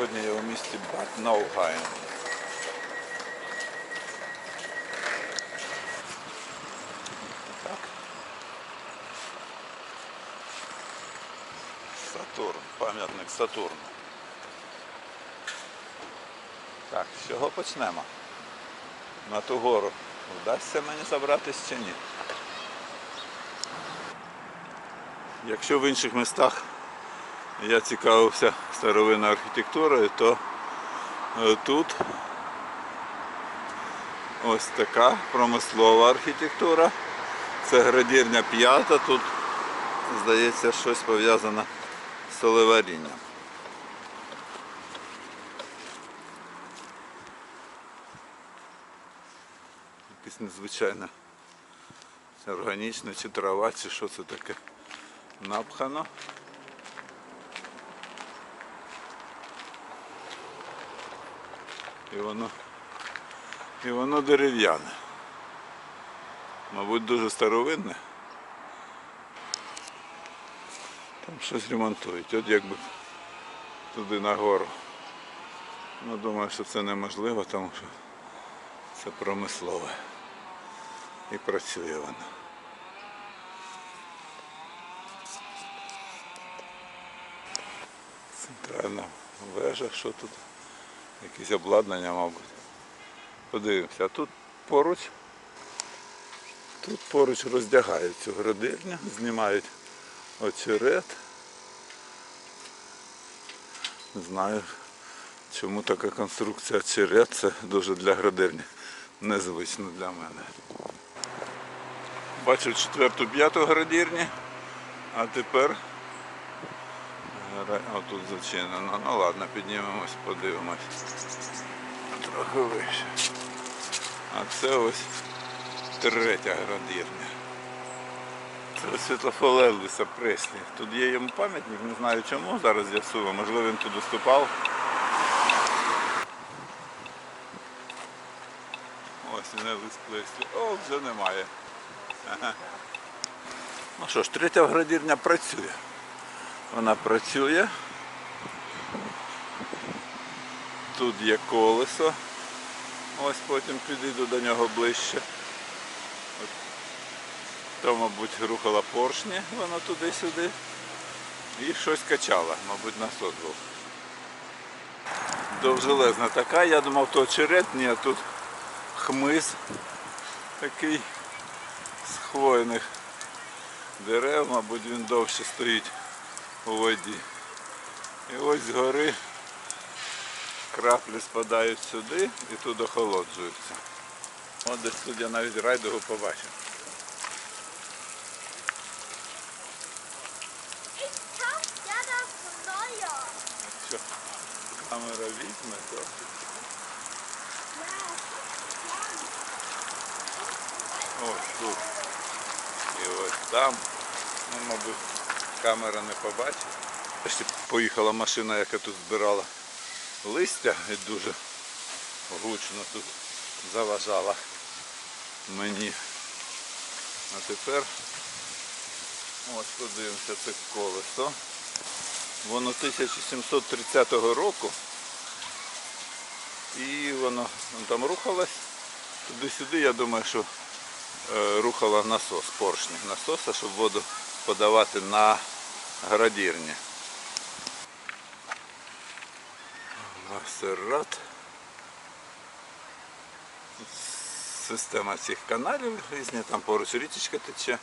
Сьогодні я у місті Бад Наухайм. Так. Сатурн, пам'ятник Сатурну. Так, з чого почнемо? На ту гору. Вдасться мені забратись чи ні? Якщо в інших містах я цікавився старовинною архітектурою, то е, тут ось така промислова архітектура. Це градірня п'ята, тут, здається, щось пов'язане з солеварінням. Якесь незвичайне органічне чи трава, чи що це таке напхано. І воно, і воно дерев'яне. Мабуть, дуже старовинне. Там щось ремонтують. От якби туди нагору. Ну, думаю, що це неможливо, тому що це промислове. І працює воно. Центральна вежа, що тут? Якісь обладнання, мабуть. Подивимося, тут поруч, тут поруч роздягають цю градильню, знімають очерет. Не знаю, чому така конструкція очерет, це дуже для градильні незвично для мене. Бачу четверту, п'яту градірні, а тепер А тут зачинено. Ну ладно, піднімемось, подивимось. Трохи вище. А це ось третя градірня. Це Святофол Елвіса Преслі. Тут є йому пам'ятник, не знаю чому, зараз з'ясую, можливо він туди ступав. Ось він Елвіс Преслі. О, вже немає. Ага. Ну що ж, третя градірня працює. Вона працює. Тут є колесо. Ось потім підійду до нього ближче. От. То, мабуть, рухала поршні, вона туди-сюди. І щось качала, мабуть, насос був. Довжелезна така, я думав, то очерет, ні, а тут хмиз такий з хвойних дерев, мабуть, він довше стоїть у воді. І ось згори краплі спадають сюди і тут охолоджуються. От десь тут я навіть райдугу побачив. Що камера візьме, то ось тут. І ось там. Ну, мабуть, камера не побачить. Поїхала машина, яка тут збирала листя і дуже гучно тут заважала мені. А тепер ось подивимося це колесо. Воно 1730 року. І воно там рухалось. Туди-сюди, я думаю, що е, рухала насос, поршні насоса, щоб воду подавати на градірні. Васерат. Система цих каналів різні, там поруч річечка тече.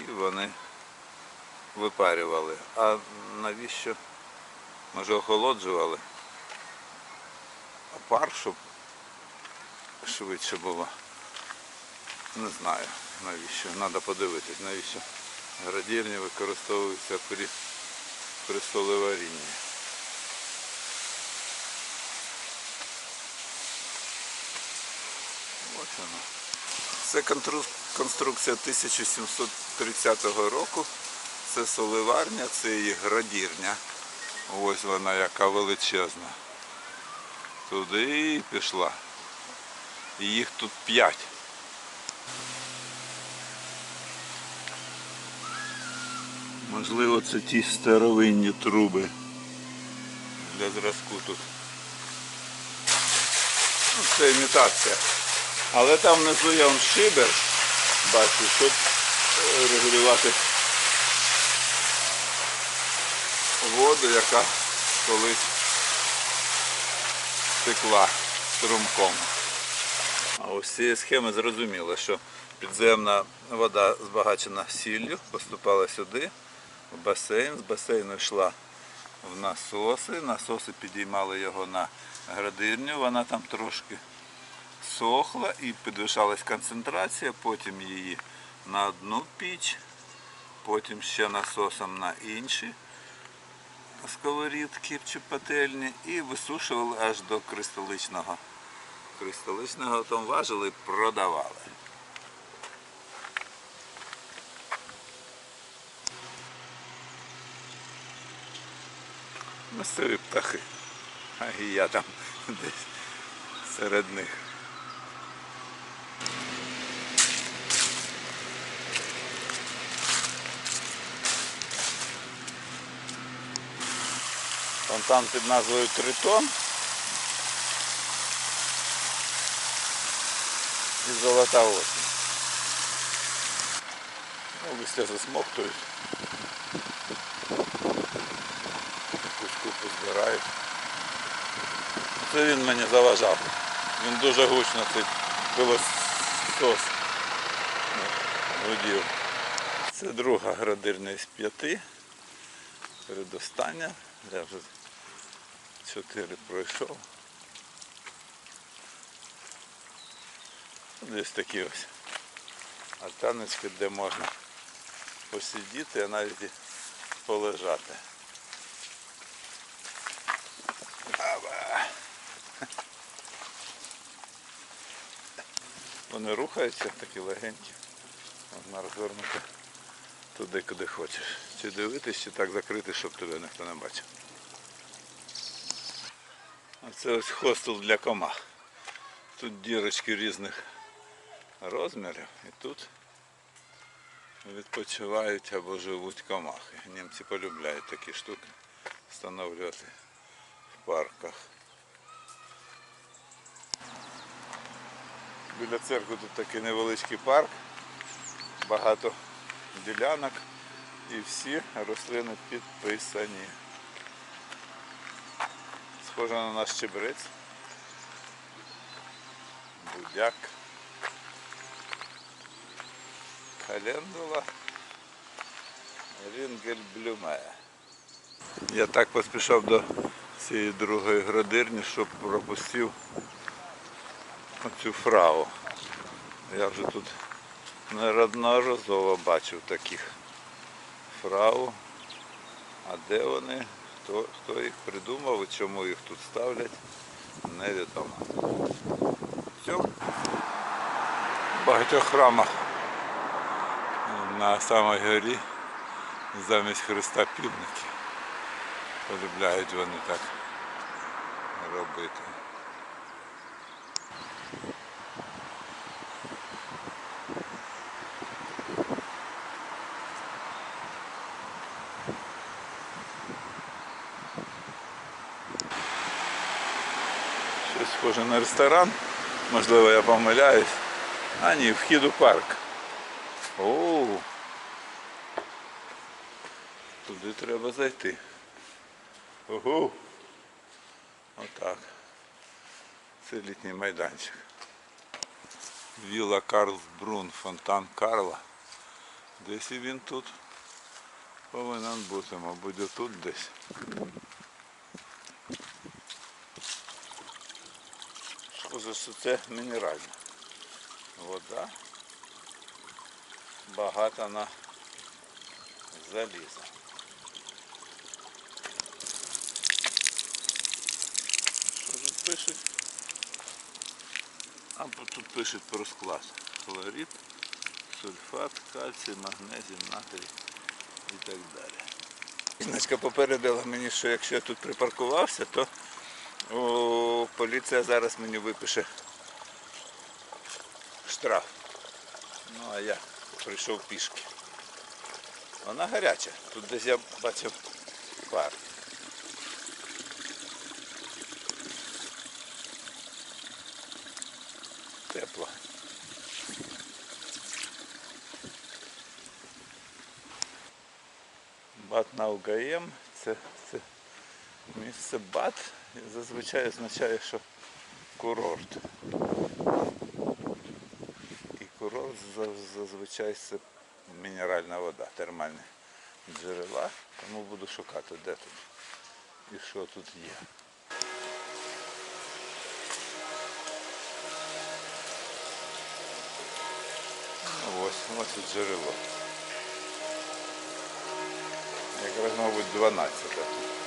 І вони випарювали. А навіщо? Може охолоджували? А пар, щоб швидше було. Не знаю навіщо. Треба подивитись, навіщо градірні використовуються при, при солеварінні. Це конструкція 1730 року. Це соливарня, це її градірня. Ось вона яка величезна. Туди і пішла. Їх тут п'ять. Можливо, це ті старовинні труби для зразку тут. Ну, це імітація. Але там внизу є он шибер, бачу, щоб е, регулювати воду, яка колись текла струмком. А ось цієї схеми зрозуміло, що підземна вода збагачена сіллю, поступала сюди, басейн, з басейну йшла в насоси, насоси підіймали його на градирню, вона там трошки сохла і підвищалась концентрація, потім її на одну піч, потім ще насосом на інші сковорідки чи пательні і висушували аж до кристаличного. Кристаличного там важили і продавали. Місцеві птахи. А і я там десь серед них. Фонтан під назвою Тритон. І золота осінь. Ну, листя засмоктують. Це він мені заважав. Він дуже гучно цей пилосос гудів. Це друга градирня із п'яти. Передостання. Я вже чотири пройшов. Десь такі ось альтаночки, де можна посидіти, а навіть полежати. Вони рухаються такі легенькі. Можна розвернути туди, куди хочеш. Чи дивитись, чи так закрити, щоб тебе ніхто не бачив. А це ось хостел для комах. Тут дірочки різних розмірів і тут відпочивають або живуть комахи. Німці полюбляють такі штуки встановлювати в парках. Біля церкви тут такий невеличкий парк, багато ділянок і всі рослини підписані. Схоже на наш чебрець. Будяк. Календула. Рінгельблюме. Я так поспішав до цієї другої градирні, щоб пропустив оцю фрау. Я вже тут неодноразово бачив таких фрау. А де вони? Хто, хто їх придумав і чому їх тут ставлять, невідомо. В багатьох храмах на самій горі замість Христа півники. Полюбляють вони так робити. Щось схоже на ресторан. Можливо, я помиляюсь. А ні, вхід у парк. О, туди треба зайти. Ого. Отак. Це літній майданчик. Віла Карлсбрун, фонтан Карла. Десь і він тут повинен бути, мабуть, отут десь. Схоже, що це мінеральна вода. Багата на залізо. Що тут пишуть? А тут пишуть про склад. Хлорид, сульфат, кальцій, магнезій, натрій і так далі. Жіночка попередила мені, що якщо я тут припаркувався, то о, поліція зараз мені випише штраф. Ну а я прийшов пішки. Вона гаряча. Тут десь я бачив пар. Тепло. Бат на УГМ. Це, це місце бат зазвичай означає, що курорт. І курорт зазвичай це мінеральна вода, термальні джерела. Тому буду шукати, де тут і що тут є. Ну, Ось, ось джерело. Якраз, мабуть, 12. Ну, тут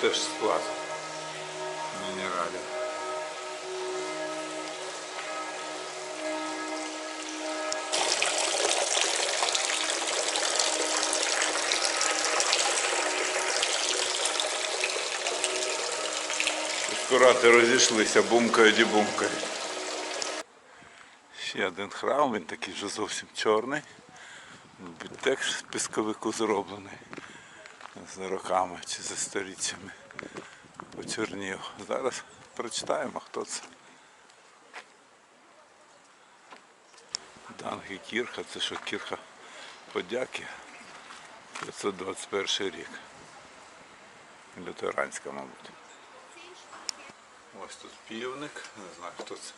теж склад мінералів. Скурати розійшлися, бумкають і бумкають. Ще один храм, він такий вже зовсім чорний. Теж з пісковику зроблений з роками чи за сторіччями почорнів. Зараз прочитаємо, хто це. Данги Кірха, це що Кірха подяки. 521 рік. Лютеранська, мабуть. Ось тут півник, не знаю хто це.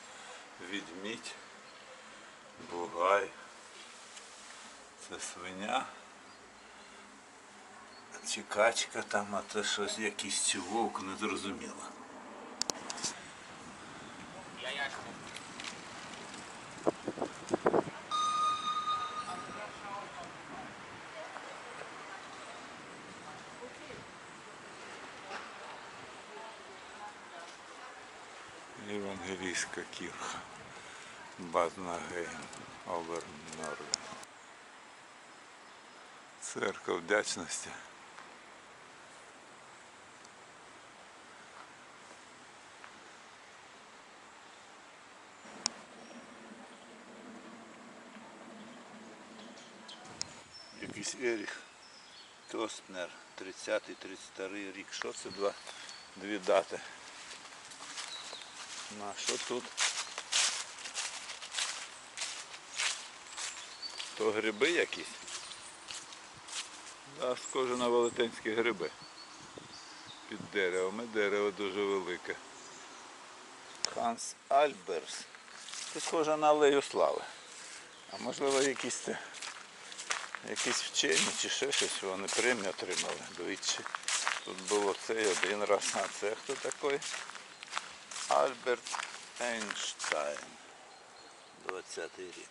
Відмідь, бугай. Це свиня. Чи качка там, а це щось якийсь чи вовк, не зрозуміло. Євангелійська кірха. Баднагейм, Овернорвен. Церква вдячності. Якийсь Еріх Костнер, 30-32 рік. Що це два? Дві дати. Ну, а що тут? То гриби якісь? Да, схоже на велетенські гриби. Під деревом. І дерево дуже велике. Ханс Альберс. Це схоже на алею слави. А можливо якісь це якісь вчені чи ще щось вони премію отримали двічі. Тут було цей один раз, а це хто такий? Альберт Ейнштайн. 20-й рік.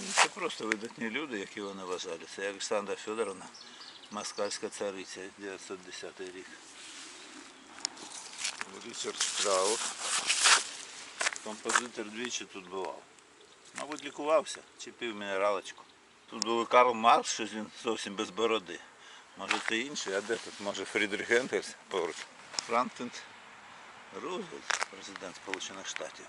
Ну, Це просто видатні люди, які вони вважали. Це Олександра Федоровна, Москальська цариця, 910 рік. Річард Штраус. Композитор двічі тут бував. Мабуть, лікувався чи мінералочку. Тут був Карл Маркс, щось він зовсім без бороди. Може це інший, а де тут? Може Фрідріх Енгельс поруч. Франклін Рузвельт, президент Сполучених Штатів.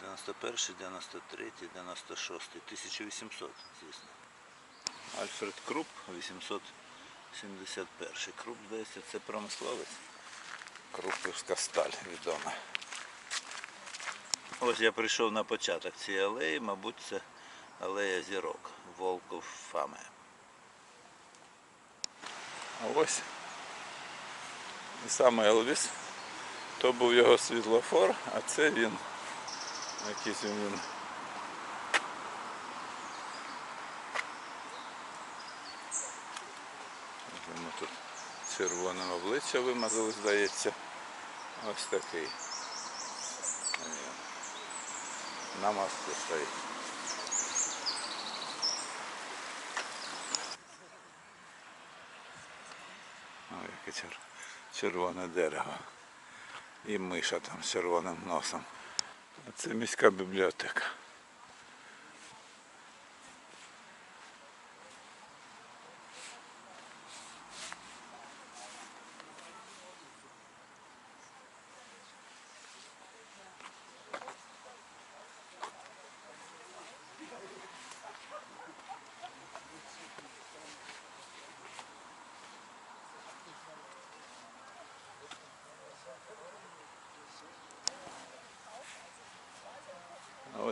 91, 93, 96, 1800, звісно. Альфред Круп, 871. Круп, здається, це промисловець. Крупівська сталь відома. Ось я прийшов на початок цієї алеї, мабуть, це алея зірок, Волков Фаме. А ось і саме Елвіс. То був його світлофор, а це він. Якийсь він. Тут червоним обличчя вимазали, здається. Ось такий. Він. На мосту стоїть. Ой, яке чер... червоне дерево. І миша там з червоним носом. Це міська бібліотека.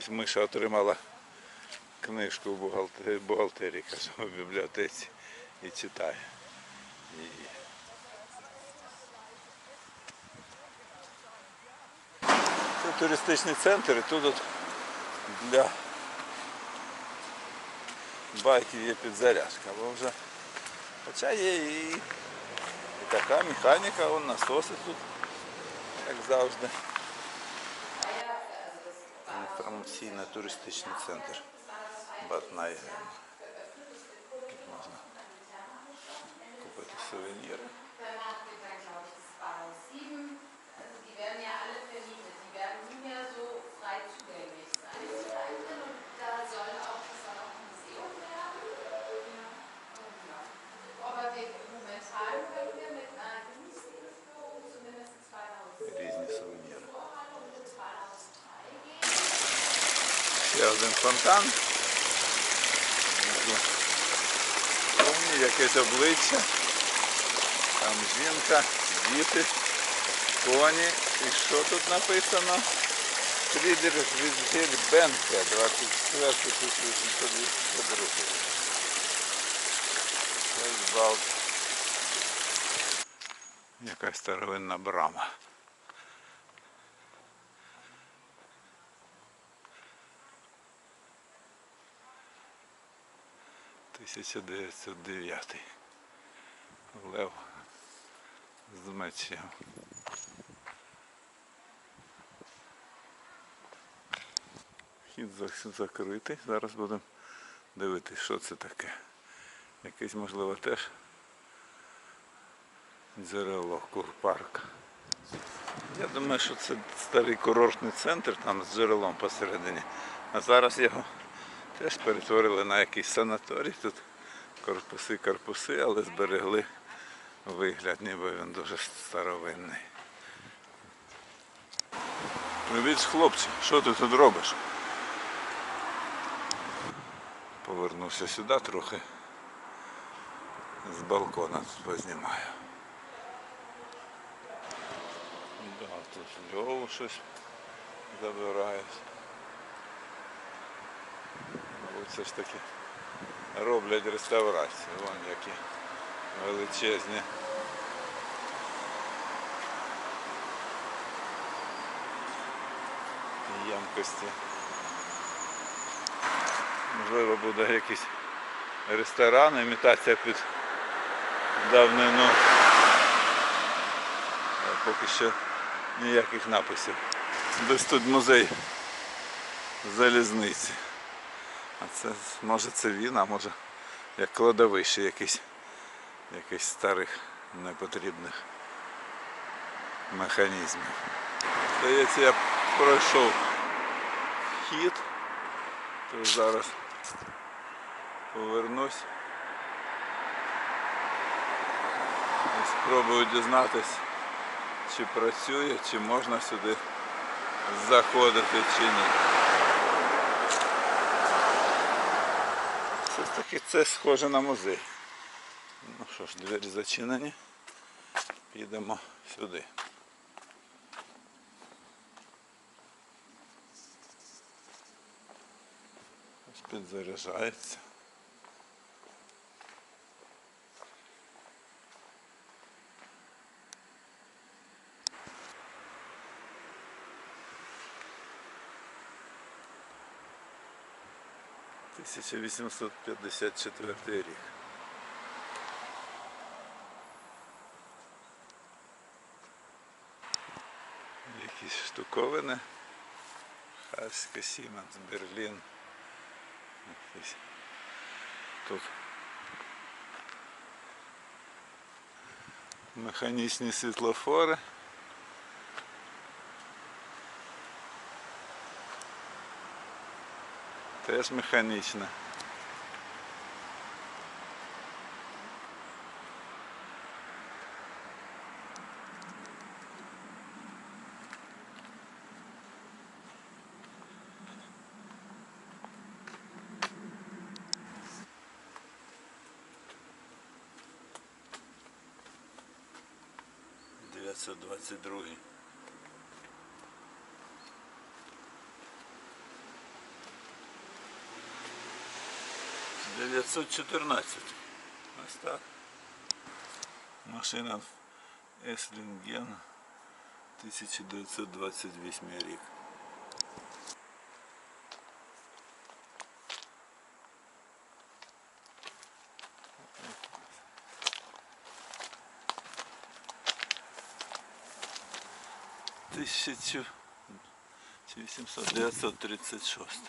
Ось Миша отримала книжку в бухгалтерії, каже, в бібліотеці і читає. її. Це туристичний центр і тут от для байків є підзарядка, бо вже хоча є і, і така механіка, вон насоси тут, як завжди. Інформаційно-туристичний центр Батнай. Ще один фонтан. Повні якесь обличчя. Там жінка, діти, коні. І що тут написано? Фрідер Візгель Бенке, 24 1882. Фельдбалт. Якась старовинна брама. Тисяча дев'ятсот дев'ятий. Лев з мечем. Вхід закритий. Зараз будемо дивитися, що це таке. Якийсь, можливо, теж джерело парк. Я думаю, що це старий курортний центр там з джерелом посередині. А зараз його теж перетворили на якийсь санаторій. Тут корпуси, корпуси, але зберегли вигляд, ніби він дуже старовинний. Привіт, хлопці, що ти тут робиш? Повернувся сюди трохи. З балкона тут познімаю. Да, тут Льову щось забирають. Мабуть, все ж таки роблять реставрацію. Вон які величезні. Ємкості. Можливо, буде якийсь ресторан, імітація під давнину. Поки що ніяких написів. Десь тут музей залізниці. А це може це він, а може як кладовище якийсь, якийсь старих непотрібних механізмів. Здається, я пройшов хід, то зараз повернусь і спробую дізнатись, чи працює, чи можна сюди заходити чи ні. Ж таки це схоже на музей. Ну що ж, двері зачинені. Підемо сюди. Ось підзаряджається. 1854 рік. Якісь штуковини. Харська Сіменс, Берлін. Якісь тут механічні світлофори. Теж механічна. Дев'ятсот двадцять другий. Дев'ятсот чотирнадцять. Ось так. Машина Еслінген 1928 рік. Тисячу 936.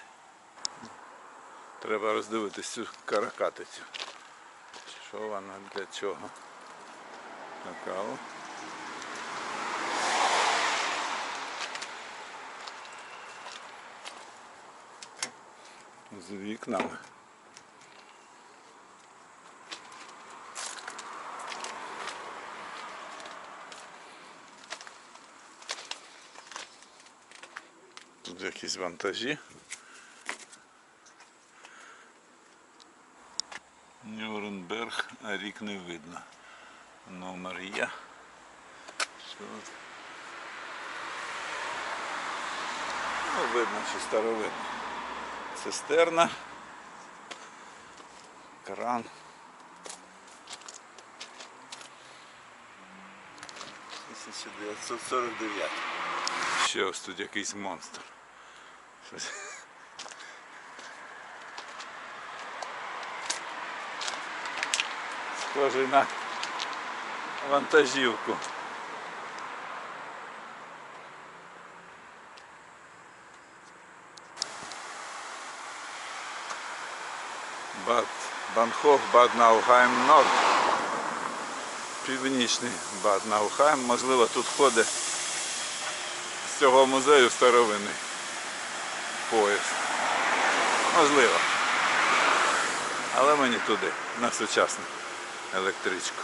Треба роздивитись цю каракатицю. Що вона для чого? Така. о. З вікнами. Тут якісь вантажі. Не видно. Номер є. Ну, видно, що старовинно. Цистерна. Кран. Ще ось тут якийсь монстр. Щось. Схожий на вантажівку. Бад Банхоф Бад Наухайм Норд. Північний Бад Наухайм. Можливо, тут входить з цього музею старовинний поїзд. Можливо. Але мені туди, на сучасну електричку.